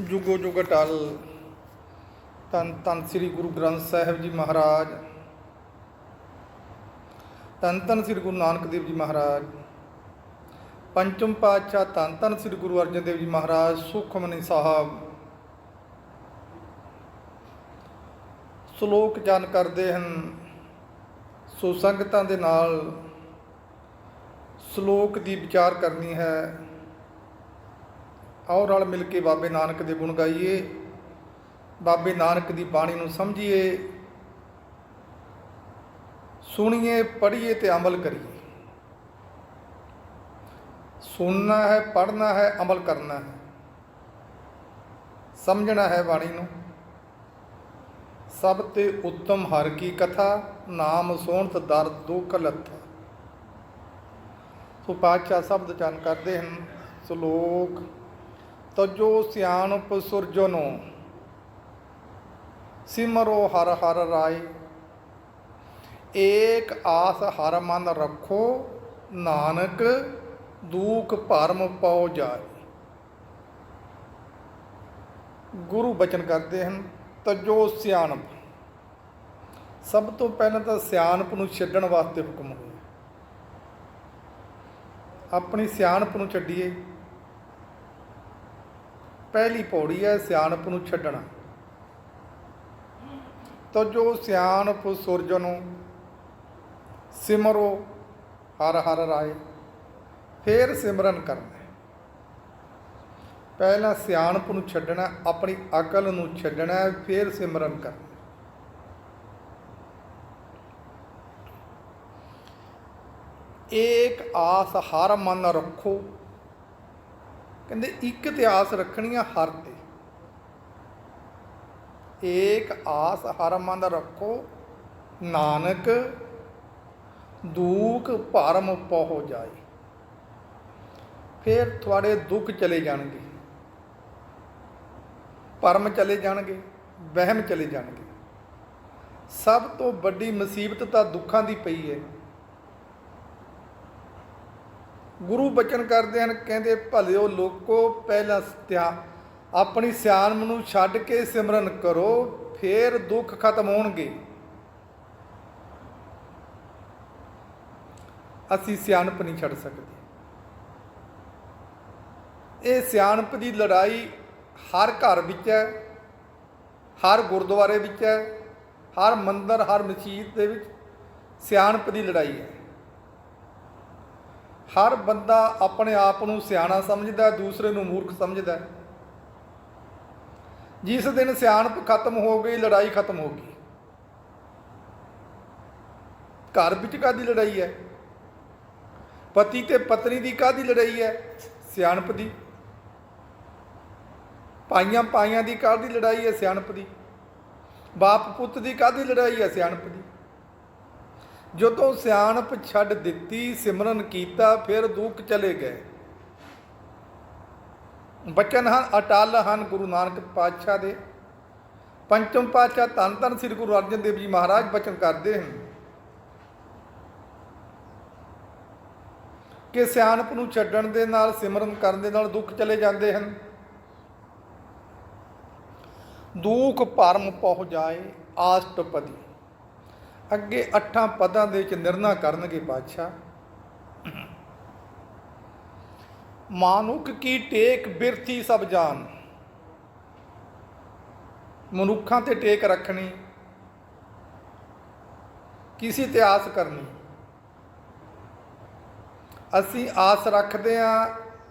ਜੁਗੋ ਜੁਗ ਟਲ ਤਨ ਤਨ ਸ੍ਰੀ ਗੁਰੂ ਗ੍ਰੰਥ ਸਾਹਿਬ ਜੀ ਮਹਾਰਾਜ। ਤਨ ਤਨ ਸ੍ਰੀ ਗੁਰੂ ਨਾਨਕ ਦੇਵ ਜੀ ਮਹਾਰਾਜ। ਪੰਚਮ ਪਾਤਸ਼ਾਹ ਤਨ ਤਨ ਸ੍ਰੀ ਗੁਰੂ ਅਰਜਨ ਦੇਵ ਜੀ ਮਹਾਰਾਜ, ਸੁਖਮਨੀ ਸਾਹਿਬ। ਸ਼ਲੋਕ ਜਾਣ ਕਰਦੇ ਹਨ। ਸੋ ਸੰਗਤਾਂ ਦੇ ਨਾਲ ਸ਼ਲੋਕ ਦੀ ਵਿਚਾਰ ਕਰਨੀ ਹੈ। ਆਓ ਰਲ ਮਿਲ ਕੇ ਬਾਬੇ ਨਾਨਕ ਦੇ ਗੁਣ ਗਾਈਏ। ਬਾਬੇ ਨਾਨਕ ਦੀ ਬਾਣੀ ਨੂੰ ਸਮਝੀਏ। ਸੁਣੀਏ, ਪੜ੍ਹੀਏ ਤੇ ਅਮਲ ਕਰੀਏ। ਸੁਣਨਾ ਹੈ, ਪੜ੍ਹਨਾ ਹੈ, ਅਮਲ ਕਰਨਾ ਹੈ। ਸਮਝਣਾ ਹੈ ਬਾਣੀ ਨੂੰ। ਸਭ ਤੇ ਉੱਤਮ ਹਰ ਕੀ ਕਥਾ, ਨਾਮ ਸੋਹਣਤ ਦਰ ਦੁਖ ਲੱਥਾ। ਸੋ ਪਾਤਸ਼ਾਹ ਸ਼ਬਦ ਚਨ ਕਰਦੇ ਹਨ ਸ਼ਲੋਕ ਤਜੋ ਸਿਆਣਪ ਸੁਰਜਨੋ, ਸਿਮਰੋ ਹਰ ਹਰ ਰਾਏ। ਏਕ ਆਸ ਹਰ ਮਨ ਰੱਖੋ, ਨਾਨਕ ਦੂਖ ਭਰਮ ਪਉ ਜਾਏ। ਗੁਰੂ ਬਚਨ ਕਰਦੇ ਹਨ, ਤਜੋ ਸਿਆਣਪ। ਸਭ ਤੋਂ ਪਹਿਲਾਂ ਤਾਂ ਸਿਆਣਪ ਨੂੰ ਛੱਡਣ ਵਾਸਤੇ ਹੁਕਮ ਹੋਇਆ। ਆਪਣੀ ਸਿਆਣਪ ਨੂੰ ਛੱਡੀਏ। ਪਹਿਲੀ ਪੌੜੀ ਹੈ ਸਿਆਣਪ ਨੂੰ ਛੱਡਣਾ। ਤਜੋ ਸਿਆਣਪ ਸੁਰਜਨੋ ਸਿਮਰੋ ਹਰ ਹਰ ਰਾਏ ਫੇਰ ਸਿਮਰਨ ਕਰਨਾ ਪਹਿਲਾਂ ਸਿਆਣਪ ਨੂੰ ਛੱਡਣਾ ਆਪਣੀ ਅਕਲ ਨੂੰ ਛੱਡਣਾ ਹੈ, ਫੇਰ ਸਿਮਰਨ ਕਰਨਾ ਏਕ ਆਸ ਹਰ ਮਨ ਰੱਖੋ ਕਹਿੰਦੇ ਇੱਕ ਇਤਿਹਾਸ ਆਸ ਰੱਖਣੀ ਆ ਹਰ ਤੇ। ਏਕ ਆਸ ਹਰ ਮਨ ਰੱਖੋ, ਨਾਨਕ ਦੁੱਖ ਭਰਮ ਪਹੁ ਜਾਏ। ਫਿਰ ਤੁਹਾਡੇ ਦੁੱਖ ਚਲੇ ਜਾਣਗੇ, ਭਰਮ ਚਲੇ ਜਾਣਗੇ, ਵਹਿਮ ਚਲੇ ਜਾਣਗੇ। ਸਭ ਤੋਂ ਵੱਡੀ ਮੁਸੀਬਤ ਤਾਂ ਦੁੱਖਾਂ ਦੀ ਪਈ ਹੈ ਗੁਰੂ ਬਚਨ ਕਰਦੇ ਹਨ, ਕਹਿੰਦੇ, ਭਲਿਓ ਲੋਕੋ ਪਹਿਲਾਂ ਧਿਆ ਆਪਣੀ ਸਿਆਣਪ ਨੂੰ ਛੱਡ ਕੇ ਸਿਮਰਨ ਕਰੋ, ਫੇਰ ਦੁੱਖ ਖਤਮ ਹੋਣਗੇ। ਅਸੀਂ ਸਿਆਣਪ ਨਹੀਂ ਛੱਡ ਸਕਦੇ। ਇਹ ਸਿਆਣਪ ਦੀ ਲੜਾਈ ਹਰ ਘਰ ਵਿੱਚ ਹੈ, ਹਰ ਗੁਰਦੁਆਰੇ ਵਿੱਚ ਹੈ, ਹਰ ਮੰਦਰ, ਹਰ ਮਸਜਿਦ ਦੇ ਵਿੱਚ ਸਿਆਣਪ ਦੀ ਲੜਾਈ ਹੈ। ਹਰ ਬੰਦਾ ਆਪਣੇ ਆਪ ਨੂੰ ਸਿਆਣਾ ਸਮਝਦਾ ਦੂਸਰੇ ਨੂੰ ਮੂਰਖ ਸਮਝਦਾ ਜਿਸ ਦਿਨ ਸਿਆਣਪ ਖਤਮ ਹੋ ਗਈ, ਲੜਾਈ ਖਤਮ ਹੋ ਗਈ। ਘਰ ਵਿੱਚ ਕਾਦੀ ਲੜਾਈ ਹੈ? ਪਤੀ ਤੇ ਪਤਨੀ ਦੀ ਕਾਦੀ ਲੜਾਈ ਹੈ? ਸਿਆਣਪ ਦੀ। ਪਾਈਆਂ ਪਾਈਆਂ ਦੀ ਕਾਦੀ ਲੜਾਈ ਹੈ? ਸਿਆਣਪ ਦੀ। ਬਾਪ ਪੁੱਤ ਦੀ ਕਾਦੀ ਲੜਾਈ ਹੈ? ਸਿਆਣਪ ਦੀ। ਜਦੋਂ ਸਿਆਣਪ ਛੱਡ ਦਿੱਤੀ, ਸਿਮਰਨ ਕੀਤਾ, ਫਿਰ ਦੁੱਖ ਚਲੇ ਗਏ। ਬਚਨ ਹਨ, ਅਟਲ ਹਨ ਗੁਰੂ ਨਾਨਕ ਪਾਤਸ਼ਾਹ ਦੇ। ਪੰਚਮ ਪਾਤਸ਼ਾਹ ਧੰਨ ਧੰਨ ਸ੍ਰੀ ਗੁਰੂ ਅਰਜਨ ਦੇਵ ਜੀ ਮਹਾਰਾਜ ਬਚਨ ਕਰਦੇ ਹਨ। ਕਿ ਸਿਆਣਪ ਨੂੰ ਛੱਡਣ ਦੇ ਨਾਲ, ਸਿਮਰਨ ਕਰਨ ਦੇ ਨਾਲ ਦੁੱਖ ਚਲੇ ਜਾਂਦੇ ਹਨ। ਦੁੱਖ ਭਰਮ ਪਹੁ ਜਾਏ, ਆਸ਼ਟਪਦੀ। ਅੱਗੇ ਅੱਠਾਂ ਪਦਾਂ ਦੇ ਵਿੱਚ ਨਿਰਣਾ ਕਰਨਗੇ ਬਾਦਸ਼ਾਹ। ਮਾਨੁਖ ਕੀ ਟੇਕ ਬਿਰਥੀ ਸਭ ਜਾਨ। ਮਨੁੱਖਾਂ ਤੇ ਟੇਕ ਰੱਖਣੀ, ਕਿਸੇ ਤੇ ਆਸ ਕਰਨੀ। ਅਸੀਂ ਆਸ ਰੱਖਦੇ ਆ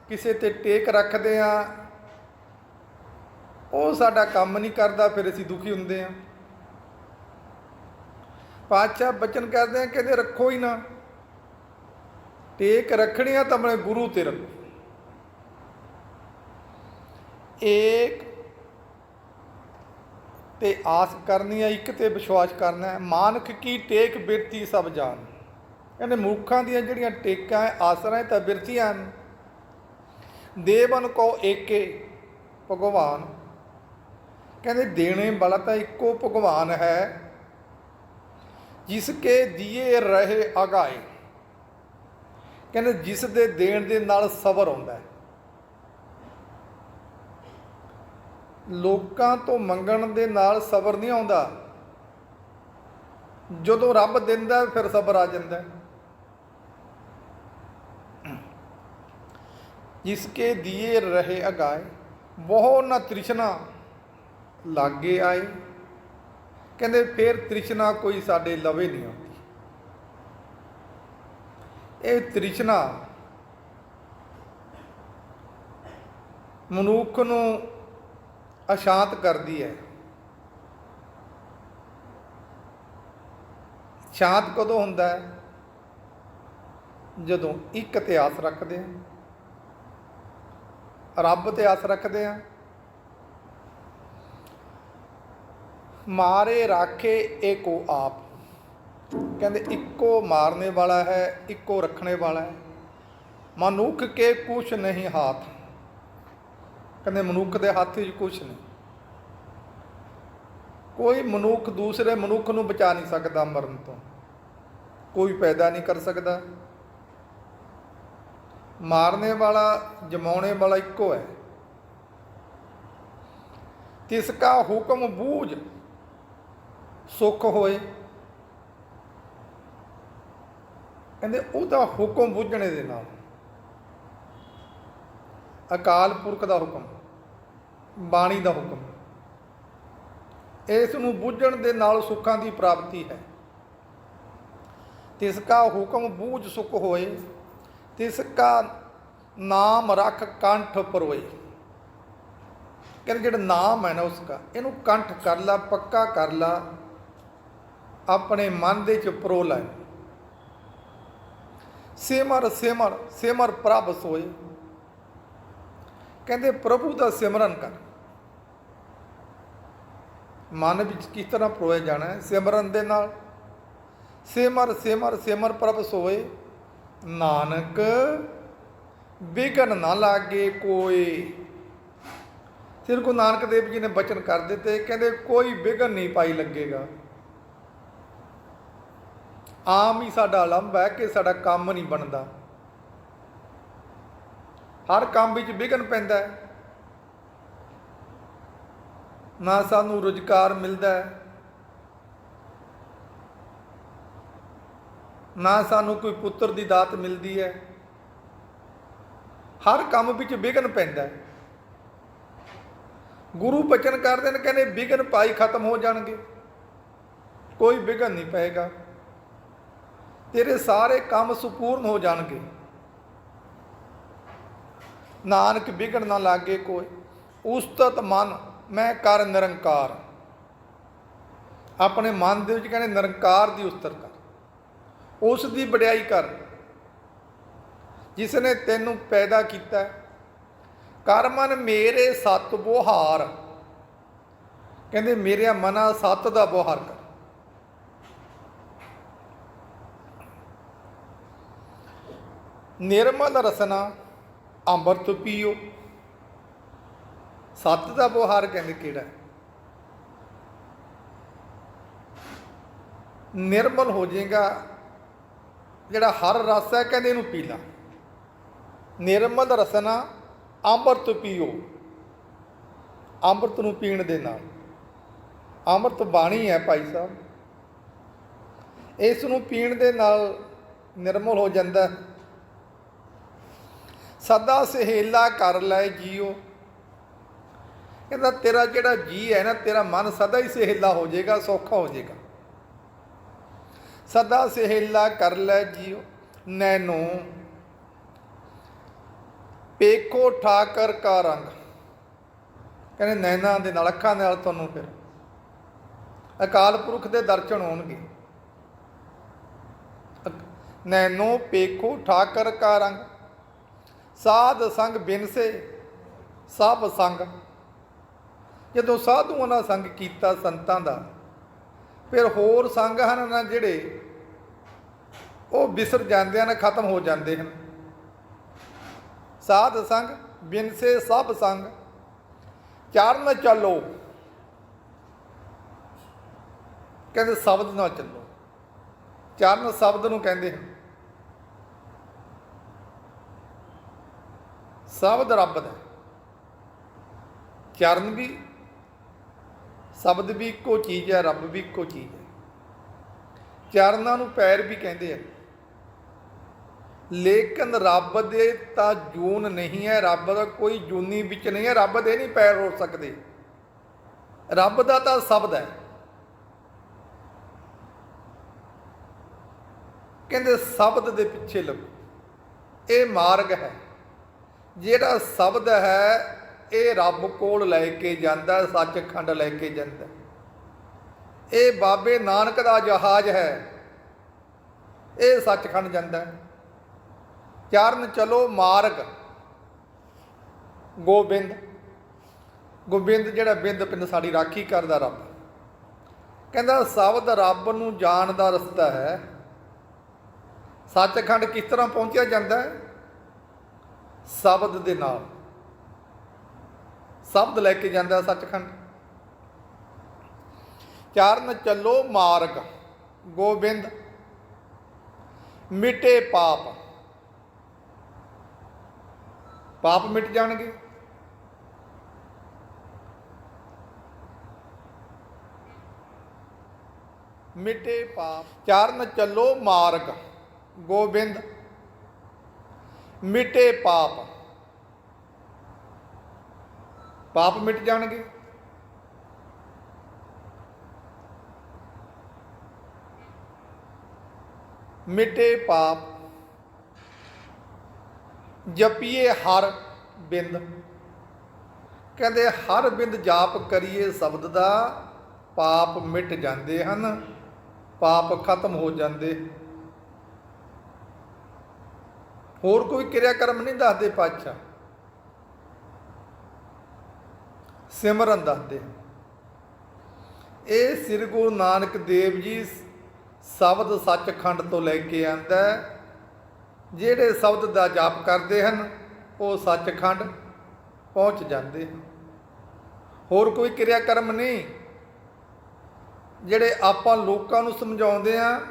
ਕਿਸੇ ਤੇ ਟੇਕ ਰੱਖਦੇ ਆ ਉਹ ਸਾਡਾ ਕੰਮ ਨਹੀਂ ਕਰਦਾ, ਫਿਰ ਅਸੀਂ ਦੁਖੀ ਹੁੰਦੇ ਆ ਪਾਤਸ਼ਾਹ ਬਚਨ ਕਰਦੇ ਆ, ਕਹਿੰਦੇ ਰੱਖੋ ਹੀ ਨਾ। ਟੇਕ ਰੱਖਣੀਆਂ ਤਾਂ ਆਪਣੇ ਗੁਰੂ ਤੇ ਰੱਖੋ। ਏਕ ਤੇ ਆਸ ਕਰਨੀ ਹੈ ਇੱਕ ਤੇ ਵਿਸ਼ਵਾਸ ਕਰਨਾ ਹੈ। ਮਾਨਕ ਕੀ ਟੇਕ ਬਿਰਤੀ ਸਭ ਜਾਣ। ਕਹਿੰਦੇ ਮੂਰਖਾਂ ਦੀਆਂ ਜਿਹੜੀਆਂ ਟੇਕਾਂ ਹੈ, ਆਸਰਾਂ ਹੈ, ਤਾਂ ਬਿਰਤੀਆਂ ਹਨ। ਦੇਵਨ ਕੋ ਏਕੇ, ਭਗਵਾਨ। ਕਹਿੰਦੇ ਦੇਣੇ ਵਾਲਾ ਤਾਂ ਇੱਕੋ ਭਗਵਾਨ ਹੈ। ਜਿਸ ਕੇ ਦੀਏ ਰਹੇ ਅਗਾਏ ਕਹਿੰਦੇ ਜਿਸ ਦੇ ਦੇਣ ਦੇ ਨਾਲ ਸਬਰ ਆਉਂਦਾ ਲੋਕਾਂ ਤੋਂ ਮੰਗਣ ਦੇ ਨਾਲ ਸਬਰ ਨਹੀਂ ਆਉਂਦਾ। ਜਦੋਂ ਰੱਬ ਦਿੰਦਾ ਫਿਰ ਸਬਰ ਆ ਜਾਂਦਾ ਹੈ। ਜਿਸਕੇ ਦੀਏ ਰਹੇ ਅਗਾਏ ਬਹੁ ਨਾ ਤ੍ਰਿਸ਼ਨਾ ਲਾਗੇ ਆਏ। ਕਹਿੰਦੇ ਫਿਰ ਤ੍ਰਿਸ਼ਨਾ ਕੋਈ ਸਾਡੇ ਲਵੇ ਨਹੀਂ ਆਉਂਦੀ। ਇਹ ਤ੍ਰਿਸ਼ਨਾ ਮਨੁੱਖ ਨੂੰ ਅਸ਼ਾਂਤ ਕਰਦੀ ਹੈ। ਸ਼ਾਂਤ ਕਦੋਂ ਹੁੰਦਾ ਹੈ? ਜਦੋਂ ਇੱਕ ਇਤਿਹਾਸ ਰੱਖਦੇ ਹਾਂ, ਰੱਬ ਤੇ ਆਸ ਰੱਖਦੇ ਹਾਂ ਮਾਰੇ ਰਾਖੇ ਏਕੋ ਆਪ। ਕਹਿੰਦੇ ਇੱਕੋ ਮਾਰਨੇ ਵਾਲਾ ਹੈ, ਇੱਕੋ ਰੱਖਣੇ ਵਾਲਾ ਹੈ। ਮਨੁੱਖ ਕੇ ਕੁਛ ਨਹੀਂ ਹਾਥ। ਕਹਿੰਦੇ ਮਨੁੱਖ ਦੇ ਹੱਥ ਵਿੱਚ ਕੁਛ ਨਹੀਂ। ਕੋਈ ਮਨੁੱਖ ਦੂਸਰੇ ਮਨੁੱਖ ਨੂੰ ਬਚਾ ਨਹੀਂ ਸਕਦਾ ਮਰਨ ਤੋਂ। ਕੋਈ ਪੈਦਾ ਨਹੀਂ ਕਰ ਸਕਦਾ। ਮਾਰਨੇ ਵਾਲਾ, ਜਮਾਉਣੇ ਵਾਲਾ ਇੱਕੋ ਹੈ। ਤਿਸ ਕਾ ਹੁਕਮ ਬੂਝ ਸੁੱਖ ਹੋਏ। ਕਹਿੰਦੇ ਉਹਦਾ ਹੁਕਮ ਬੁੱਝਣੇ ਦੇ ਨਾਲ। ਅਕਾਲ ਪੁਰਖ ਦਾ ਹੁਕਮ, ਬਾਣੀ ਦਾ ਹੁਕਮ। ਇਸ ਨੂੰ ਬੁੱਝਣ ਦੇ ਨਾਲ ਸੁੱਖਾਂ ਦੀ ਪ੍ਰਾਪਤੀ ਹੈ। ਤਿਸ ਕਾ ਹੁਕਮ ਬੂਝ ਸੁਖ ਹੋਏ, ਤਿਸ ਕਾ ਨਾਮ ਰੱਖ ਕੰਠ ਪਰੋਏ। ਕਹਿੰਦੇ ਜਿਹੜਾ ਨਾਮ ਹੈ ਨਾ ਉਸਕਾ, ਇਹਨੂੰ ਕੰਠ ਕਰ ਲਾ, ਪੱਕਾ ਕਰ ਲਾ। ਆਪਣੇ ਮਨ ਦੇ ਚ ਪਰੋ ਲੈ। ਸਿਮਰ ਸਿਮਰ ਸਿਮਰ ਪ੍ਰਭ ਸੋਏ। ਕਹਿੰਦੇ, ਪ੍ਰਭੂ ਦਾ ਸਿਮਰਨ ਕਰ। ਮਨ ਵਿੱਚ ਕਿਸ ਤਰ੍ਹਾਂ ਪਰੋਇਆ ਜਾਣਾ ਹੈ? ਸਿਮਰਨ ਦੇ ਨਾਲ। ਸਿਮਰ ਸਿਮਰ ਸਿਮਰ ਪ੍ਰਭ ਸੋਏ। ਨਾਨਕ ਵਿਗਨ ਨਾ ਲਾਗੇ ਕੋਈ ਸਿਰ ਕੋ ਨਾਨਕ ਦੇਵ ਜੀ ਨੇ ਬਚਨ ਕਰ ਦਿੱਤੇ। ਕਹਿੰਦੇ, ਕੋਈ ਵਿਗਨ ਨਹੀਂ ਪਾਈ ਲੱਗੇਗਾ। ਆਮ ਹੀ ਸਾਡਾ ਲੰਬ ਹੈ ਕਿ ਸਾਡਾ ਕੰਮ ਨਹੀਂ ਬਣਦਾ। ਹਰ ਕੰਮ ਵਿੱਚ ਵਿਘਨ ਪੈਂਦਾ ਹੈ। ਨਾ ਸਾਨੂੰ ਰੁਜ਼ਗਾਰ ਮਿਲਦਾ ਹੈ। ਨਾ ਸਾਨੂੰ ਕੋਈ ਪੁੱਤਰ ਦੀ ਦਾਤ ਮਿਲਦੀ ਹੈ। ਹਰ ਕੰਮ ਵਿੱਚ ਵਿਘਨ ਪੈਂਦਾ ਗੁਰੂ ਬਚਨ ਕਰਦੇ ਨੇ, ਕਹਿੰਦੇ ਵਿਘਨ ਪਾਈ ਖਤਮ ਹੋ ਜਾਣਗੇ। ਕੋਈ ਵਿਘਨ ਨਹੀਂ ਪਏਗਾ। ਤੇਰੇ ਸਾਰੇ ਕੰਮ ਸੁਪੂਰਨ ਹੋ ਜਾਣਗੇ। ਨਾਨਕ ਵਿਗੜ ਨਾ ਲਾਗੇ ਕੋਈ। ਉਸਤਤ ਮਨ, ਮੈਂ ਕਰ ਨਿਰੰਕਾਰ। ਆਪਣੇ ਮਨ ਦੇ ਵਿੱਚ ਕਹਿੰਦੇ ਨਿਰੰਕਾਰ ਦੀ ਉਸਤਤ ਕਰ। ਉਸ ਦੀ ਵਡਿਆਈ ਕਰ। ਜਿਸ ਨੇ ਤੈਨੂੰ ਪੈਦਾ ਕੀਤਾ ਕਰ ਮਨ ਮੇਰੇ ਸਤ ਬੋਹਾਰ ਕਹਿੰਦੇ ਮੇਰੇ ਮਨਾ ਸਤ ਦਾ ਬੋਹਾਰ ਕਰ। ਨਿਰਮਲ ਰਸਨਾ ਅੰਮ੍ਰਿਤ ਪੀਓ। ਸੱਤ ਦਾ ਬੋਹਾਰ ਕਹਿੰਦੇ ਕਿਹੜਾ ਨਿਰਮਲ ਹੋ ਜਾਏਗਾ, ਜਿਹੜਾ ਹਰ ਰਸ ਹੈ ਕਹਿੰਦੇ ਇਹਨੂੰ ਪੀ ਲਾ। ਨਿਰਮਲ ਰਸਨਾ ਅੰਮ੍ਰਿਤ ਪੀਓ। ਅੰਮ੍ਰਿਤ ਨੂੰ ਪੀਣ ਦੇ ਨਾਲ। ਅੰਮ੍ਰਿਤ ਬਾਣੀ ਹੈ ਭਾਈ ਸਾਹਿਬ। ਇਸ ਨੂੰ ਪੀਣ ਦੇ ਨਾਲ ਨਿਰਮਲ ਹੋ ਜਾਂਦਾ ਹੈ। ਸਦਾ ਸਹੇਲਾ ਕਰ ਲੈ ਜੀਓ। ਕਹਿੰਦਾ, ਤੇਰਾ ਜਿਹੜਾ ਜੀ ਹੈ ਨਾ, ਤੇਰਾ ਮਨ ਸਦਾ ਹੀ ਸਹੇਲਾ ਹੋ ਜਾਏਗਾ, ਸੌਖਾ ਹੋ ਜਾਏਗਾ। ਸਦਾ ਸਹੇਲਾ ਕਰ ਲੈ ਜੀਓ ਨੈਨੋ ਪੇਖੋ ਠਾਕਰ ਕਾ ਰੰਗ। ਕਹਿੰਦੇ, ਨੈਣਾ ਦੇ ਨਾਲ, ਅੱਖਾਂ ਨਾਲ ਤੁਹਾਨੂੰ ਫਿਰ। ਅਕਾਲ ਪੁਰਖ ਦੇ ਦਰਸ਼ਨ ਹੋਣਗੇ। ਅਕ- ਨੈਨੋ ਪੇਖੋ ਠਾਕਰ ਕਾ ਰੰਗ। ਸਾਧ ਸੰਗ ਬਿਨਸੇ ਸਭ ਸੰਗ। ਜਦੋਂ ਸਾਧੂਆਂ ਨਾਲ ਸੰਗ ਕੀਤਾ ਸੰਤਾਂ ਦਾ, ਫਿਰ ਹੋਰ ਸੰਗ ਹਨ ਨਾ ਜਿਹੜੇ ਉਹ ਵਿਸਰ ਜਾਂਦੇ ਹਨ, ਖਤਮ ਹੋ ਜਾਂਦੇ ਹਨ। ਸਾਧ ਸੰਗ ਬਿਨਸੇ ਸਭ ਸੰਗ। ਚਰਨ ਚੱਲੋ। ਕਹਿੰਦੇ ਸ਼ਬਦ ਨਾਲ ਚੱਲੋ। ਚਰਨ ਸ਼ਬਦ ਨੂੰ ਕਹਿੰਦੇ ਹਨ। ਸ਼ਬਦ ਰੱਬ ਦਾ ਚਰਨ ਵੀ, ਸ਼ਬਦ ਵੀ ਇੱਕੋ ਚੀਜ਼ ਹੈ, ਰੱਬ ਵੀ ਇੱਕੋ ਚੀਜ਼ ਹੈ। ਚਰਨਾਂ ਨੂੰ ਪੈਰ ਵੀ ਕਹਿੰਦੇ ਆ। ਲੇਕਿਨ ਰੱਬ ਦੇ ਤਾਂ ਜੂਨ ਨਹੀਂ ਹੈ, ਰੱਬ ਦਾ ਕੋਈ ਜੂਨੀ ਵਿੱਚ ਨਹੀਂ ਹੈ, ਰੱਬ ਦੇ ਨਹੀਂ ਪੈਰ ਹੋ ਸਕਦੇ। ਰੱਬ ਦਾ ਤਾਂ ਸ਼ਬਦ ਹੈ। ਕਹਿੰਦੇ ਸ਼ਬਦ ਦੇ ਪਿੱਛੇ ਲੱਗੋ। ਇਹ ਮਾਰਗ ਹੈ। ਜਿਹੜਾ ਸ਼ਬਦ ਹੈ, ਇਹ ਰੱਬ ਕੋਲ ਲੈ ਕੇ ਜਾਂਦਾ, ਸੱਚਖੰਡ ਲੈ ਕੇ ਜਾਂਦਾ। ਇਹ ਬਾਬੇ ਨਾਨਕ ਦਾ ਜਹਾਜ਼ ਹੈ। ਇਹ ਸੱਚਖੰਡ ਜਾਂਦਾ ਹੈ। ਚਰਨ ਚਲੋ ਮਾਰਗ, ਗੋਬਿੰਦ। ਗੋਬਿੰਦ ਜਿਹੜਾ ਬਿੰਦ ਪਿੰਡ ਸਾਡੀ ਰਾਖੀ ਕਰਦਾ ਰੱਬ। ਕਹਿੰਦਾ, ਸ਼ਬਦ ਰੱਬ ਨੂੰ ਜਾਣ ਦਾ ਰਸਤਾ ਹੈ। ਸੱਚਖੰਡ ਕਿਸ ਤਰ੍ਹਾਂ ਪਹੁੰਚਿਆ ਜਾਂਦਾ ਹੈ? ਸ਼ਬਦ ਦੇ ਨਾਲ। ਸ਼ਬਦ ਲੈ ਕੇ ਜਾਂਦਾ ਸੱਚਖੰਡ। ਚਰਨ ਚੱਲੋ ਮਾਰਗ, ਗੋਬਿੰਦ, ਮਿਟੇ ਪਾਪ। ਪਾਪ ਮਿਟ ਜਾਣਗੇ। ਮਿਟੇ ਪਾਪ, ਚਰਨ ਚੱਲੋ ਮਾਰਗ, ਗੋਬਿੰਦ ਮਿਟੇ ਪਾਪ। ਪਾਪ ਮਿਟ ਜਾਣਗੇ। ਮਿਟੇ ਪਾਪ। ਜਪੀਏ ਹਰ ਬਿੰਦ। ਕਹਿੰਦੇ ਹਰ ਬਿੰਦ ਜਾਪ ਕਰੀਏ ਸ਼ਬਦ ਦਾ, ਪਾਪ ਮਿਟ ਜਾਂਦੇ ਹਨ, ਪਾਪ ਖਤਮ ਹੋ ਜਾਂਦੇ। ਹੋਰ ਕੋਈ ਕਿਰਿਆ ਕਰਮ ਨਹੀਂ ਦੱਸਦੇ ਪਾਤਸ਼ਾਹ। ਸਿਮਰਨ ਦੱਸਦੇ ਇਹ ਸ੍ਰੀ ਗੁਰੂ ਨਾਨਕ ਦੇਵ ਜੀ ਸ਼ਬਦ ਸੱਚਖੰਡ ਤੋਂ ਲੈ ਕੇ ਆਂਦਾ ਜਿਹੜੇ ਸ਼ਬਦ ਦਾ ਜਾਪ ਕਰਦੇ ਹਨ, ਉਹ ਸੱਚਖੰਡ ਪਹੁੰਚ ਜਾਂਦੇ ਹਨ। ਹੋਰ ਕੋਈ ਕਿਰਿਆ ਕਰਮ ਨਹੀਂ। ਜਿਹੜੇ ਆਪਾਂ ਲੋਕਾਂ ਨੂੰ ਸਮਝਾਉਂਦੇ ਆ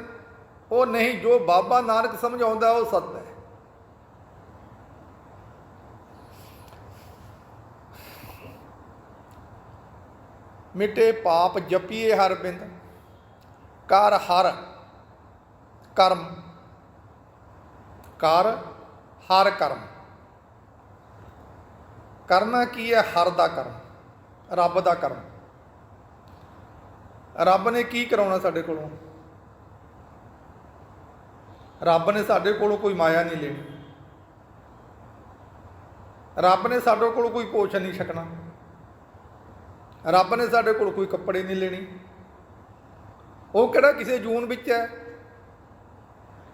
ਉਹ ਨਹੀਂ, ਜੋ ਬਾਬਾ ਨਾਨਕ ਸਮਝਾਉਂਦਾ, ਉਹ ਸੱਤ ਹੈ। ਮਿਟੇ ਪਾਪ ਜਪੀਏ ਹਰ ਬਿੰਦ ਕਰ ਹਰ ਕਰਮ, ਕਰ ਹਰ ਕਰਮ। ਕਰਨਾ ਕੀ ਹੈ? ਹਰ ਦਾ ਕਰਮ, ਰੱਬ ਦਾ ਕਰਮ। ਰੱਬ ਨੇ ਕੀ ਕਰਾਉਣਾ ਸਾਡੇ ਕੋਲੋਂ? ਰੱਬ ਨੇ ਸਾਡੇ ਕੋਲੋਂ ਕੋਈ ਮਾਇਆ ਨਹੀਂ ਲੈਣੀ। ਰੱਬ ਨੇ ਸਾਡੇ ਕੋਲੋਂ ਕੋਈ ਪੋਛ ਨਹੀਂ ਛਕਣਾ। ਰੱਬ ਨੇ ਸਾਡੇ ਕੋਲ ਕੋਈ ਕੱਪੜੇ ਨਹੀਂ ਲੈਣੇ। ਉਹ ਕਿਹੜਾ ਕਿਸੇ ਜੂਨ ਵਿੱਚ ਹੈ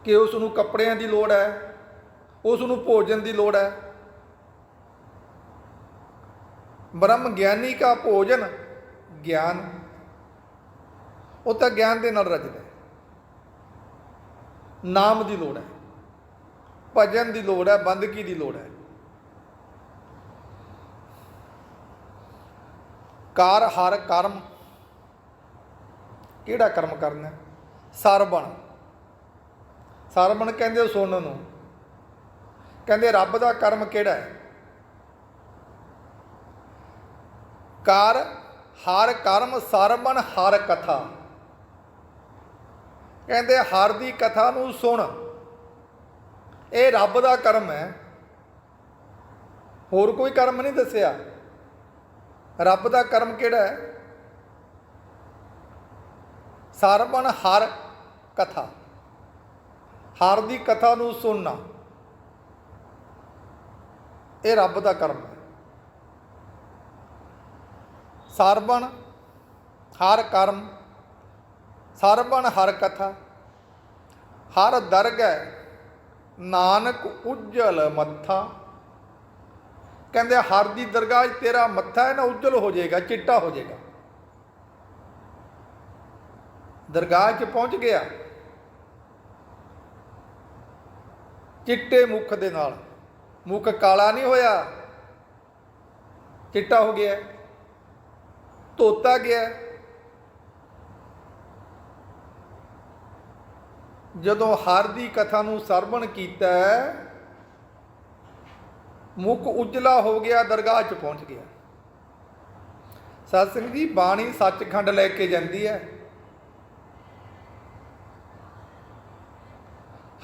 ਕਿ ਉਸ ਨੂੰ ਕੱਪੜਿਆਂ ਦੀ ਲੋੜ ਹੈ, ਉਸ ਨੂੰ ਭੋਜਨ ਦੀ ਲੋੜ ਹੈ। ਬ੍ਰਹਮ ਗਿਆਨੀ ਕਾ ਭੋਜਨ ਗਿਆਨ। ਉਹ ਤਾਂ ਗਿਆਨ ਦੇ ਨਾਲ ਰਜਦਾ ਨਾਮ ਦੀ ਲੋੜ ਹੈ, ਭਜਨ ਦੀ ਲੋੜ ਹੈ, ਬੰਦਗੀ ਦੀ ਲੋੜ ਹੈ। ਕਾਰ ਹਰ ਕਰਮ। ਕਿਹੜਾ ਕਰਮ ਕਰਨਾ? ਸਰਬਣ। ਸਰਬਣ ਕਹਿੰਦੇ ਸੁਣਨ ਨੂੰ। ਕਹਿੰਦੇ ਰੱਬ ਦਾ ਕਰਮ ਕਿਹੜਾ ਹੈ? ਕਾਰ ਹਰ ਕਰਮ, ਸਰਬਣ ਹਰ ਕਥਾ। ਕਹਿੰਦੇ ਹਰ ਦੀ ਕਥਾ ਨੂੰ ਸੁਣ। ਇਹ ਰੱਬ ਦਾ ਕਰਮ ਹੈ। ਹੋਰ ਕੋਈ ਕਰਮ ਨਹੀਂ ਦੱਸਿਆ। ਰੱਬ ਦਾ ਕਰਮ ਕਿਹੜਾ ਹੈ? ਸਰਬਣ ਹਰ ਕਥਾ। ਹਰ ਦੀ ਕਥਾ ਨੂੰ ਸੁਣਨਾ। ਇਹ ਰੱਬ ਦਾ ਕਰਮ ਹੈ। ਸਰਬਣ ਹਰ ਕਰਮ ਸਰਬਣ ਹਰ ਕਥਾ। ਹਰ ਦਰਗਹਿ ਨਾਨਕ ਉਜਲ ਮੱਥਾ। ਕਹਿੰਦੇ ਹਰ ਦੀ ਦਰਗਾਹ 'ਚ ਤੇਰਾ ਮੱਥਾ ਹੈ ਨਾ, ਉਜਲ ਹੋ ਜਾਏਗਾ, ਚਿੱਟਾ ਹੋ ਜਾਏਗਾ। ਦਰਗਾਹ 'ਚ ਪਹੁੰਚ ਗਿਆ। ਚਿੱਟੇ ਮੁਖ ਦੇ ਨਾਲ। ਮੁਖ ਕਾਲਾ ਨਹੀਂ ਹੋਇਆ। ਚਿੱਟਾ ਹੋ ਗਿਆ। ਧੋਤਾ ਗਿਆ। ਜਦੋਂ ਹਰ ਦੀ ਕਥਾ ਨੂੰ ਸਰਵਣ ਕੀਤਾ ਮੁਖ ਉਜਲਾ ਹੋ ਗਿਆ, ਦਰਗਾਹ 'ਚ ਪਹੁੰਚ ਗਿਆ। ਸਤ ਸਿੰਘ ਜੀ, ਬਾਣੀ ਸੱਚਖੰਡ ਲੈ ਕੇ ਜਾਂਦੀ ਹੈ।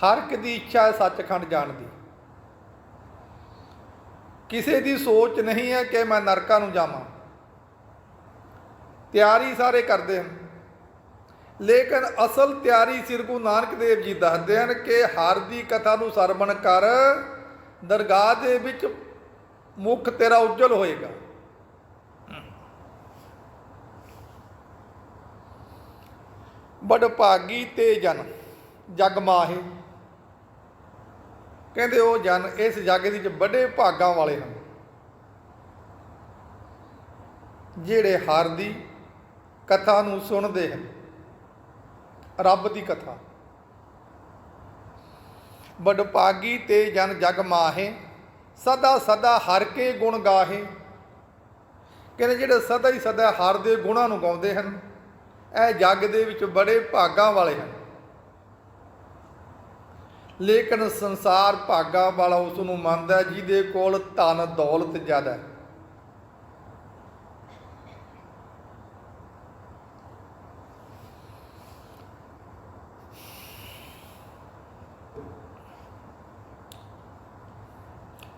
ਹਰ ਇੱਕ ਦੀ ਇੱਛਾ ਹੈ ਸੱਚਖੰਡ ਜਾਣ ਦੀ। ਕਿਸੇ ਦੀ ਸੋਚ ਨਹੀਂ ਹੈ ਕਿ ਮੈਂ ਨਰਕਾਂ ਨੂੰ ਜਾਵਾਂ। ਤਿਆਰੀ ਸਾਰੇ ਕਰਦੇ ਹਨ। ਲੇਕਿਨ ਅਸਲ ਤਿਆਰੀ ਸ੍ਰੀ ਗੁਰੂ ਨਾਨਕ ਦੇਵ ਜੀ ਦੱਸਦੇ ਹਨ ਕਿ ਹਰ ਦੀ ਕਥਾ ਨੂੰ ਸਰਵਣ ਕਰ ਦਰਗਾਹ ਦੇ ਵਿੱਚ ਮੁਖ ਤੇਰਾ ਉਜਲ ਹੋਏਗਾ। ਬੜ ਭਾਗੀ ਤੇ ਜਨ, ਜਗ ਮਾਹੇ। ਕਹਿੰਦੇ ਉਹ ਜਨ ਇਸ ਜਗ ਦੇ ਵਿੱਚ ਬੜੇ ਭਾਗਾਂ ਵਾਲੇ ਹਨ। ਜਿਹੜੇ ਹਰ ਦੀ ਕਥਾ ਨੂੰ ਸੁਣਦੇ ਹਨ। ਰੱਬ ਦੀ ਕਥਾ। ਬੜ ਭਾਗੀ ਤੇ ਜਨ ਜਗ ਮਾਹੇ, ਸਦਾ ਸਦਾ ਹਰ ਕੇ ਗੁਣ ਗਾਹੇ। ਕਹਿੰਦੇ ਜਿਹੜੇ ਸਦਾ ਹੀ ਸਦਾ ਹਰ ਦੇ ਗੁਣਾਂ ਨੂੰ ਗਾਉਂਦੇ ਹਨ, ਇਹ ਜੱਗ ਦੇ ਵਿੱਚ ਬੜੇ ਭਾਗਾਂ ਵਾਲੇ ਹਨ। ਲੇਕਿਨ ਸੰਸਾਰ ਭਾਗਾਂ ਵਾਲਾ ਉਸ ਨੂੰ ਮੰਨਦਾ ਜਿਹਦੇ ਕੋਲ ਧਨ ਦੌਲਤ ਜ਼ਿਆਦਾ ਹੈ।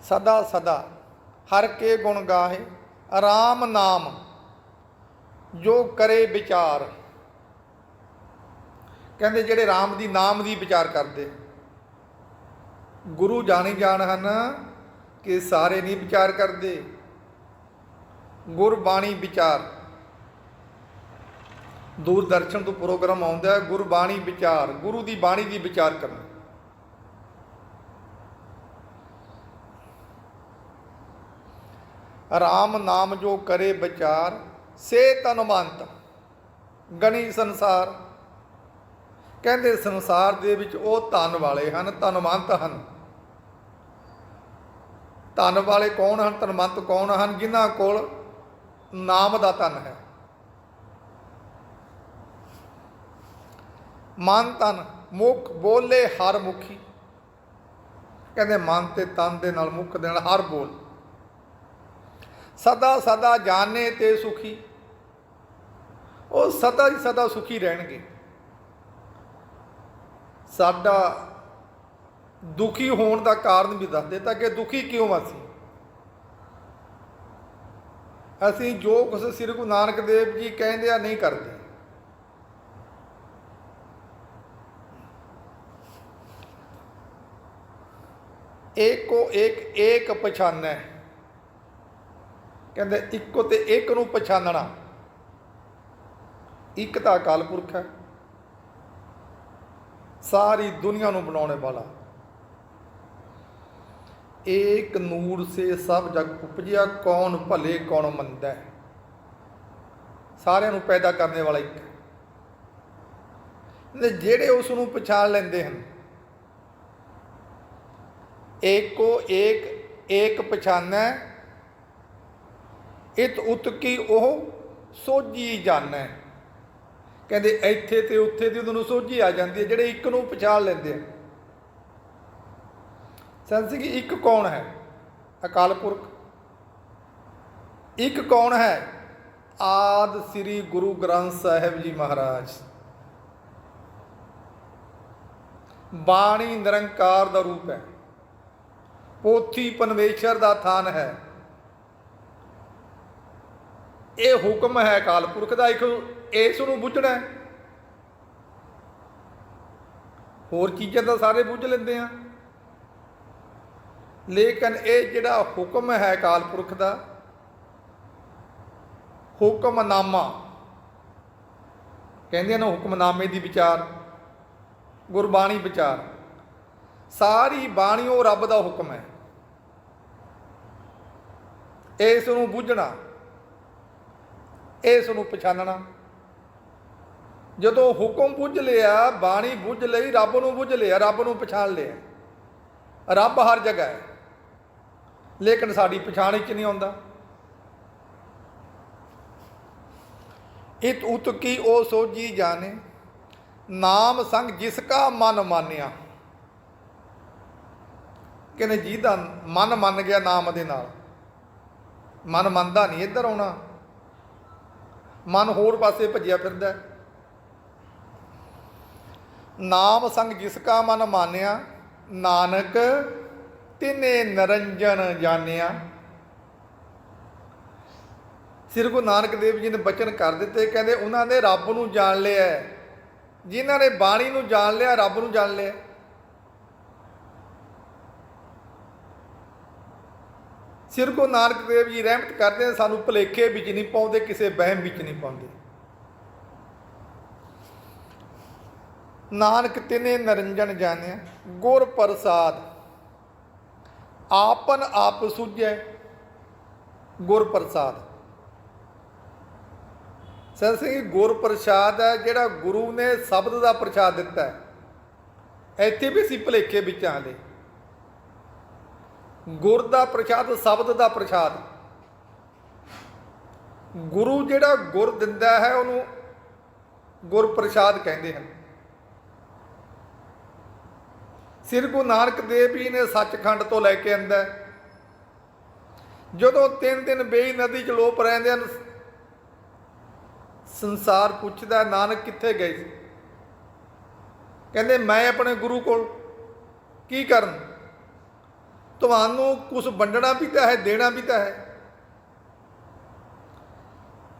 ਸਦਾ ਸਦਾ ਹਰ ਕੇ ਗੁਣ ਗਾਹੇ, ਆਰਾਮ ਨਾਮ, ਜੋ ਕਰੇ ਵਿਚਾਰ। ਕਹਿੰਦੇ ਜਿਹੜੇ RAM ਦੀ ਨਾਮ ਦੀ ਵਿਚਾਰ ਕਰਦੇ, ਗੁਰੂ ਜਾਣੀ ਜਾਣ ਹਨ ਕਿ ਸਾਰੇ ਨਹੀਂ ਵਿਚਾਰ ਕਰਦੇ। ਗੁਰਬਾਣੀ ਵਿਚਾਰ। ਦੂਰਦਰਸ਼ਨ ਤੋਂ ਪ੍ਰੋਗਰਾਮ ਆਉਂਦਾ ਹੈ, ਗੁਰਬਾਣੀ ਵਿਚਾਰ, ਗੁਰੂ ਦੀ ਬਾਣੀ ਦੀ ਵਿਚਾਰ ਕਰਨਾ। ਰਾਮ ਨਾਮ ਜੋ ਕਰੇ ਵਿਚਾਰ, ਸੇ ਤਨਮੰਤ ਗਣੀ ਸੰਸਾਰ। ਕਹਿੰਦੇ ਸੰਸਾਰ ਦੇ ਵਿੱਚ ਉਹ ਧਨ ਵਾਲੇ ਹਨ ਧਨਵੰਤ ਹਨ। ਧਨ ਵਾਲੇ ਕੌਣ ਹਨ ਧਨਵੰਤ ਕੌਣ ਹਨ? ਜਿਨ੍ਹਾਂ ਕੋਲ ਨਾਮ ਦਾ ਧਨ ਹੈ। ਮਨ ਤਨ ਮੁਖ ਬੋਲੇ ਹਰ ਮੁਖੀ। ਕਹਿੰਦੇ ਮਨ ਤੇ ਤਨ ਦੇ ਨਾਲ ਮੁਖ ਦੇ ਨਾਲ ਹਰ ਬੋਲ। ਸਦਾ ਸਦਾ ਜਾਣੇ ਤੇ ਸੁਖੀ। ਉਹ ਸਦਾ ਹੀ ਸਦਾ ਸੁਖੀ ਰਹਿਣਗੇ। ਸਾਡਾ ਦੁਖੀ ਹੋਣ ਦਾ ਕਾਰਨ ਵੀ ਦੱਸ ਦਿੱਤਾ ਕਿ ਦੁਖੀ ਕਿਉਂ ਅਸੀਂ? ਅਸੀਂ ਜੋ ਕੁਝ ਸ੍ਰੀ ਗੁਰੂ ਨਾਨਕ ਦੇਵ ਜੀ ਕਹਿੰਦੇ ਆ, ਨਹੀਂ ਕਰਦੇ। ਏਕੋ ਏਕ ਏਕ ਪਛਾਨੈ। ਕਹਿੰਦੇ ਇੱਕੋ ਤੇ ਇੱਕ ਨੂੰ ਪਛਾਨਣਾ। ਇੱਕ ਤਾਂ ਅਕਾਲ ਪੁਰਖ ਹੈ। ਸਾਰੀ ਦੁਨੀਆ ਨੂੰ ਬਣਾਉਣੇ ਵਾਲਾ। ਏਕ ਨੂਰ ਸੇ ਸਭ ਜਗ ਉਪਜਿਆ, ਕੌਣ ਭਲੇ, ਕੌਣ ਮੰਦਾ ਸਾਰਿਆਂ ਨੂੰ ਪੈਦਾ ਕਰਨ ਵਾਲਾ ਇੱਕ ਨੇ ਜਿਹੜੇ ਉਸ ਨੂੰ ਪਛਾਣ ਲੈਂਦੇ ਹਨ, ਏਕੋ ਏਕ ਏਕ ਪਛਾਨੈ ਇਤ ਉਤ ਕੀ ਉਹ ਸੋਝੀ ਜਾਣੈ। ਕਹਿੰਦੇ ਇੱਥੇ ਤੇ ਉੱਥੇ ਦੀ ਉਹਨੂੰ ਸੋਝੀ ਆ ਜਾਂਦੀ ਹੈ, ਜਿਹੜੇ ਇੱਕ ਨੂੰ ਪਛਾਣ ਲੈਂਦੇ ਆ। ਸੰਸ ਕੀ ਇੱਕ ਕੌਣ ਹੈ? ਅਕਾਲ ਪੁਰਖ। ਇੱਕ ਕੌਣ ਹੈ? ਆਦ ਸ੍ਰੀ ਗੁਰੂ ਗ੍ਰੰਥ ਸਾਹਿਬ ਜੀ ਮਹਾਰਾਜ। ਬਾਣੀ ਨਿਰੰਕਾਰ ਦਾ ਰੂਪ ਹੈ। ਪੋਥੀ ਪਰਮੇਸ਼ਰ ਦਾ ਥਾਨ ਹੈ। ਇਹ ਹੁਕਮ ਹੈ ਅਕਾਲ ਪੁਰਖ ਦਾ, ਇੱਕ ਇਸ ਨੂੰ ਬੁੱਝਣਾ ਹੈ। ਹੋਰ ਚੀਜ਼ਾਂ ਤਾਂ ਸਾਰੇ ਬੁੱਝ ਲੈਂਦੇ ਆ। ਲੇਕਿਨ ਇਹ ਜਿਹੜਾ ਹੁਕਮ ਹੈ ਅਕਾਲ ਪੁਰਖ ਦਾ, ਹੁਕਮਨਾਮਾ, ਕਹਿੰਦੇ ਨੇ ਹੁਕਮਨਾਮੇ ਦੀ ਵਿਚਾਰ, ਗੁਰਬਾਣੀ ਵਿਚਾਰ, ਸਾਰੀ ਬਾਣੀ ਉਹ ਰੱਬ ਦਾ ਹੁਕਮ ਹੈ। ਇਸ ਨੂੰ ਬੁੱਝਣਾ। ਇਸ ਨੂੰ ਪਛਾਨਣਾ। ਜਦੋਂ ਹੁਕਮ ਬੁੱਝ ਲਿਆ, ਬਾਣੀ ਬੁੱਝ ਲਈ, ਰੱਬ ਨੂੰ ਬੁੱਝ ਲਿਆ, ਰੱਬ ਨੂੰ ਪਛਾਣ ਲਿਆ। ਰੱਬ ਹਰ ਜਗ੍ਹਾ ਹੈ। ਲੇਕਿਨ ਸਾਡੀ ਪਛਾਣ ਵਿੱਚ ਨਹੀਂ ਆਉਂਦਾ। ਇਤ ਉਤ ਕੀ ਉਹ ਸੋਜੀ ਜਾਣੇ। ਨਾਮ ਸੰਗ ਜਿਸ ਕਾ ਮਨ ਮਾਨਿਆ। ਕਹਿੰਦੇ ਜਿਹਦਾ ਮਨ ਮੰਨ ਗਿਆ ਨਾਮ ਦੇ ਨਾਲ। ਮਨ ਮੰਨਦਾ ਨਹੀਂ, ਇੱਧਰ ਆਉਣਾ। ਮਨ ਹੋਰ ਪਾਸੇ ਭੱਜਿਆ ਫਿਰਦਾ ਨਾਮ ਸੰਗ ਜਿਸ ਕਾ ਮਨ ਮਾਨਿਆ, ਨਾਨਕ ਤਿਨੇ ਨਰੰਜਨ ਜਾਣਿਆ। ਸ੍ਰੀ ਗੁਰੂ ਨਾਨਕ ਦੇਵ ਜੀ ਨੇ ਬਚਨ ਕਰ ਦਿੱਤੇ, ਕਹਿੰਦੇ ਉਹਨਾਂ ਨੇ ਰੱਬ ਨੂੰ ਜਾਣ ਲਿਆ ਜਿਨ੍ਹਾਂ ਨੇ ਬਾਣੀ ਨੂੰ ਜਾਣ ਲਿਆ, ਰੱਬ ਨੂੰ ਜਾਣ ਲਿਆ ਸ੍ਰੀ ਗੁਰੂ ਨਾਨਕ ਦੇਵ ਜੀ ਰਹਿਮਤ ਕਰਦੇ ਨੇ, ਸਾਨੂੰ ਭੁਲੇਖੇ ਵਿੱਚ ਨਹੀਂ ਪਾਉਂਦੇ, ਕਿਸੇ ਵਹਿਮ ਵਿੱਚ ਨਹੀਂ ਪਾਉਂਦੇ। ਨਾਨਕ ਤਿਨੇ ਨਰੰਜਨ ਜਾਣਿਆ, ਗੁਰ ਪ੍ਰਸਾਦ। ਆਪਨ ਆਪ ਸੁਝੈ ਗੁਰ ਪ੍ਰਸਾਦ। ਸੰਸੀ ਗੁਰ ਪ੍ਰਸਾਦ ਹੈ, ਜਿਹੜਾ ਗੁਰੂ ਨੇ ਸ਼ਬਦ ਦਾ ਪ੍ਰਸਾਦ ਦਿੱਤਾ ਹੈ। ਇੱਥੇ ਵੀ ਅਸੀਂ ਭੁਲੇਖੇ ਵਿੱਚ ਆਂਦੇ ਗੁਰ ਦਾ ਪ੍ਰਸਾਦ, ਸ਼ਬਦ ਦਾ ਪ੍ਰਸਾਦ। ਗੁਰੂ ਜਿਹੜਾ ਗੁਰ ਦਿੰਦਾ ਹੈ, ਉਹਨੂੰ ਗੁਰ ਪ੍ਰਸਾਦ ਕਹਿੰਦੇ ਹਨ। ਸ੍ਰੀ ਗੁਰੂ ਨਾਨਕ ਦੇਵ ਜੀ ਨੇ ਸੱਚਖੰਡ ਤੋਂ ਲੈ ਕੇ ਆਂਦਾ ਜਦੋਂ ਤਿੰਨ ਦਿਨ ਬੇਈ ਨਦੀ ਚ ਲੋਪ ਰਹਿੰਦੇ ਹਨ, ਸੰਸਾਰ ਪੁੱਛਦਾ ਨਾਨਕ ਕਿੱਥੇ ਗਏ ਸੀ? ਕਹਿੰਦੇ, ਮੈਂ ਆਪਣੇ ਗੁਰੂ ਕੋਲ ਕੀ ਕਰਨ? ਤੁਹਾਨੂੰ ਕੁਝ ਵੰਡਣਾ ਵੀ ਤਾਂ ਹੈ, ਦੇਣਾ ਵੀ ਤਾਂ ਹੈ।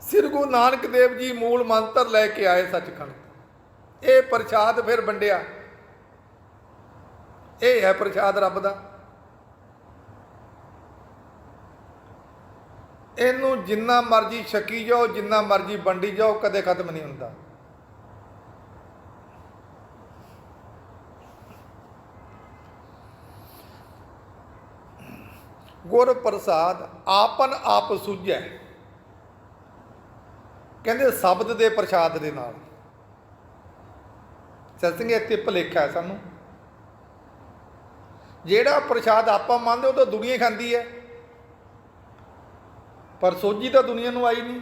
ਸ੍ਰੀ ਗੁਰੂ ਨਾਨਕ ਦੇਵ ਜੀ ਮੂਲ ਮੰਤਰ ਲੈ ਕੇ ਆਏ ਸੱਚਖੰਡ। ਇਹ ਪ੍ਰਸ਼ਾਦ ਫਿਰ ਵੰਡਿਆ। ਇਹ ਹੈ ਪ੍ਰਸ਼ਾਦ ਰੱਬ ਦਾ। ਇਹਨੂੰ ਜਿੰਨਾ ਮਰਜ਼ੀ ਛਕੀ ਜਾਓ, ਜਿੰਨਾ ਮਰਜ਼ੀ ਵੰਡੀ ਜਾਓ, ਕਦੇ ਖਤਮ ਨਹੀਂ ਹੁੰਦਾ। ਗੁਰ ਪ੍ਰਸਾਦ ਆਪਨ ਆਪ ਸੁਝੈ। ਕਹਿੰਦੇ ਸ਼ਬਦ ਦੇ ਪ੍ਰਸਾਦ ਦੇ ਨਾਲ। ਸਤਿਸੰਗ ਇੱਥੇ ਭਲੇਖਾ ਹੈ ਸਾਨੂੰ। ਜਿਹੜਾ ਪ੍ਰਸਾਦ ਆਪਾਂ ਮੰਨਦੇ ਉਹ ਤਾਂ ਦੁਨੀਆ ਹੀ ਖਾਂਦੀ ਹੈ। ਪਰ ਸੋਝੀ ਤਾਂ ਦੁਨੀਆ ਨੂੰ ਆਈ ਨਹੀਂ।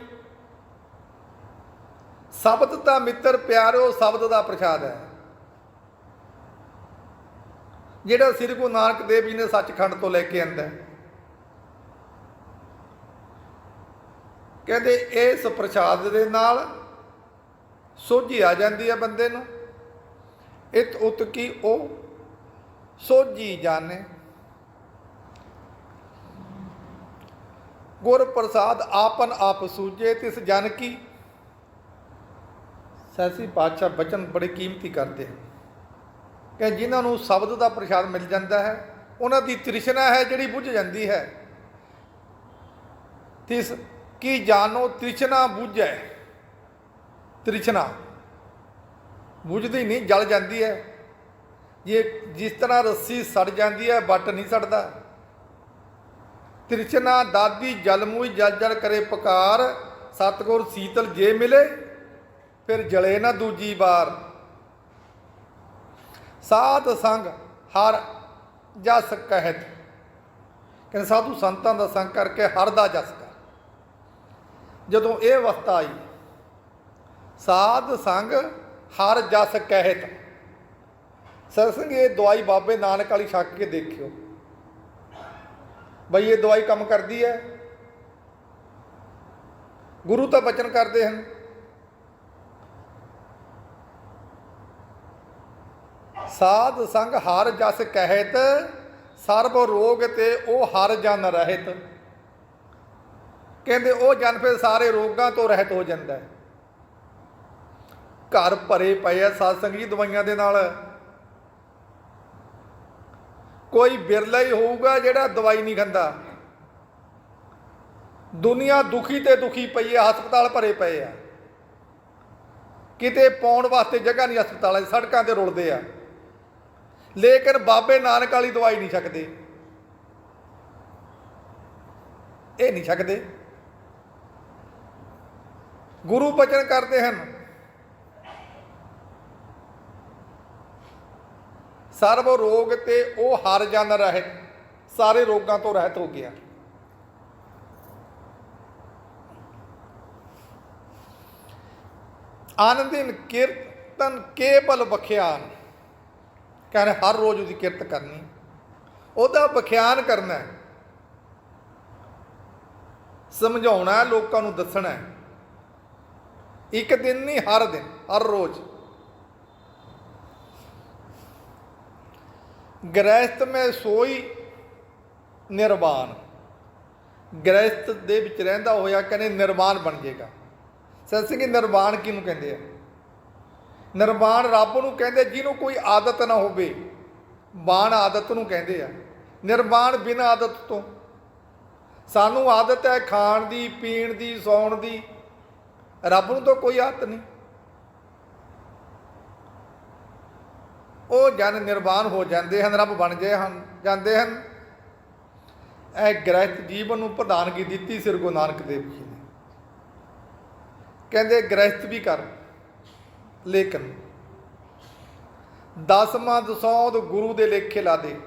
ਸ਼ਬਦ ਤਾਂ ਮਿੱਤਰ ਪਿਆਰਿਓ ਸ਼ਬਦ ਦਾ ਪ੍ਰਸਾਦ ਹੈ। ਜਿਹੜਾ ਸ੍ਰੀ ਗੁਰੂ ਨਾਨਕ ਦੇਵ ਜੀ ਨੇ ਸੱਚਖੰਡ ਤੋਂ ਲੈ ਕੇ ਆਂਦਾ ਕਹਿੰਦੇ ਇਸ ਪ੍ਰਸਾਦ ਦੇ ਨਾਲ ਸੋਝੀ ਆ ਜਾਂਦੀ ਹੈ ਬੰਦੇ ਨੂੰ। ਇਤ ਉਤ ਕੀ ਉਹ ਸੋਝੀ ਜਾਣੇ। ਗੁਰ ਪ੍ਰਸਾਦ ਆਪਨ ਆਪ ਸੂਝੇ ਤਿਸ ਜਨ ਕੀ। ਸੈਸੀ ਪਾਤਸ਼ਾਹ ਬਚਨ ਬੜੇ ਕੀਮਤੀ ਕਰਦੇ ਹਨ। ਕਿ ਜਿਨ੍ਹਾਂ ਨੂੰ ਸ਼ਬਦ ਦਾ ਪ੍ਰਸਾਦ ਮਿਲ ਜਾਂਦਾ ਹੈ, ਉਹਨਾਂ ਦੀ ਤ੍ਰਿਸ਼ਨਾ ਹੈ ਜਿਹੜੀ ਬੁੱਝ ਜਾਂਦੀ ਹੈ। ਤਿਸ ਕੀ ਜਾਣੋ ਤ੍ਰਿਸ਼ਨਾ ਬੁਝੈ ਤ੍ਰਿਸ਼ਨਾ। ਬੁਝਦੀ ਨਹੀਂ, ਜਲ ਜਾਂਦੀ ਹੈ। ਜੇ ਜਿਸ ਤਰ੍ਹਾਂ ਰੱਸੀ ਸੜ ਜਾਂਦੀ ਹੈ ਬੱਟ ਨਹੀਂ ਸੜਦਾ। ਤ੍ਰਿਸ਼ਨਾ ਦਾਦੀ ਜਲ ਮੂਈ ਜਲ ਜਲ ਕਰੇ ਪੁਕਾਰ, ਸਤਗੁਰ ਸੀਤਲ ਜੇ ਮਿਲੇ, ਫਿਰ ਜਲੇ ਨਾ ਦੂਜੀ ਵਾਰ। ਸਾਧ ਸੰਗ ਹਰ ਜਸ ਕਹਿਤ। ਕਿ ਸਾਧੂ ਸੰਤਾਂ ਦਾ ਸੰਗ ਕਰਕੇ ਹਰ ਦਾ ਜਸ। ਜਦੋਂ ਇਹ ਅਵਸਥਾ ਆਈ, ਸਾਧ ਸੰਗ ਹਰ ਜਸ ਕਹਿਤ। ਸਤਸੰਗ ਇਹ ਦਵਾਈ ਬਾਬੇ ਨਾਨਕ ਵਾਲੀ ਛੱਕ ਕੇ ਦੇਖਿਓ। ਬਈ ਇਹ ਦਵਾਈ ਕੰਮ ਕਰਦੀ ਹੈ। ਗੁਰੂ ਤਾਂ ਬਚਨ ਕਰਦੇ ਹਨ। ਸਾਧ ਸੰਗ ਹਰ ਜਸ ਕਹਿਤ, ਸਰਬ ਰੋਗ ਤੇ ਉਹ ਹਰ ਜਨ ਰਹਿਤ। ਕਹਿੰਦੇ ਉਹ ਜਨ ਫਿਰ ਸਾਰੇ ਰੋਗਾਂ ਤੋਂ ਰਹਿਤ ਹੋ ਜਾਂਦਾ ਹੈ। ਘਰ ਭਰੇ ਪਏ ਆ ਸਾਧ ਸੰਗ ਜੀ ਦਵਾਈਆਂ ਦੇ ਨਾਲ। ਕੋਈ ਬਿਰਲਾ ਹੀ ਹੋਊਗਾ ਜਿਹੜਾ ਦਵਾਈ ਨਹੀਂ ਖਾਂਦਾ। ਦੁਨੀਆ ਦੁਖੀ ਤੇ ਦੁਖੀ ਪਈ ਹੈ, ਹਸਪਤਾਲ ਭਰੇ ਪਏ ਆ। ਕਿਤੇ ਪਾਉਣ ਵਾਸਤੇ ਜਗ੍ਹਾ ਨਹੀਂ ਹਸਪਤਾਲਾਂ 'ਚ, ਸੜਕਾਂ ਤੇ ਰੁਲਦੇ ਆ। ਲੇਕਿਨ ਬਾਬੇ ਨਾਨਕ ਵਾਲੀ ਦਵਾਈ ਨਹੀਂ ਛਕਦੇ। ਇਹ ਨਹੀਂ ਛਕਦੇ। ਗੁਰੂ ਬਚਨ ਕਰਦੇ ਹਨ। ਸਰਬ ਰੋਗ ਤੇ ਉਹ ਹਰ ਜਨ ਰਹਿਤ ਸਾਰੇ ਰੋਗਾਂ ਤੋਂ ਰਹਿਤ ਹੋ ਗਿਆ। ਆਨੰਦਿਨ ਕੀਰਤਨ ਕੇਵਲ ਬਖਿਆਨ ਕਹਿੰਦੇ ਹਰ ਰੋਜ਼ ਉਹਦੀ ਕਿਰਤ ਕਰਨੀ। ਉਹਦਾ ਬਖਿਆਨ ਕਰਨਾ ਸਮਝਾਉਣਾ ਲੋਕਾਂ ਨੂੰ ਦੱਸਣਾ ਇੱਕ ਦਿਨ ਨਹੀਂ, ਹਰ ਦਿਨ, ਹਰ ਰੋਜ਼। ਗ੍ਰਹਿਸਥ ਮੈਂ ਸੋਈ ਨਿਰਵਾਣ। ਗ੍ਰਹਿਸਤ ਦੇ ਵਿੱਚ ਰਹਿੰਦਾ ਹੋਇਆ ਕਹਿੰਦੇ ਨਿਰਵਾਣ ਬਣ ਜਾਏਗਾ। ਸੱਸਿੰਗ ਨਿਰਵਾਣ ਕਿਹਨੂੰ ਕਹਿੰਦੇ ਆ? ਨਿਰਵਾਣ ਰੱਬ ਨੂੰ ਕਹਿੰਦੇ ਜਿਹਨੂੰ ਕੋਈ ਆਦਤ ਨਾ ਹੋਵੇ। ਬਾਣ ਆਦਤ ਨੂੰ ਕਹਿੰਦੇ ਆ। ਨਿਰਵਾਣ ਬਿਨਾਂ ਆਦਤ ਤੋਂ। ਸਾਨੂੰ ਆਦਤ ਹੈ ਖਾਣ ਦੀ, ਪੀਣ ਦੀ, ਸੌਣ ਦੀ। ਰੱਬ ਨੂੰ ਤਾਂ ਕੋਈ ਆਦਤ ਨਹੀਂ। ਉਹ ਜਨ ਨਿਰਵਾਣ ਹੋ ਜਾਂਦੇ ਹਨ, ਰੱਬ ਬਣ ਗਏ ਹਨ, ਜਾਂਦੇ ਹਨ। ਇਹ ਗ੍ਰਹਿਤ ਜੀਵਨ ਨੂੰ ਪ੍ਰਧਾਨਗੀ ਦਿੱਤੀ ਸ੍ਰੀ ਗੁਰੂ ਨਾਨਕ ਦੇਵ ਜੀ ਨੇ। ਕਹਿੰਦੇ ਗ੍ਰਹਿਤ ਵੀ ਕਰ, ਲੇਕਿਨ ਦਸਵਾਂ ਦਸੌਂਦ ਗੁਰੂ ਦੇ ਲੇਖੇ ਲਾ ਦੇ।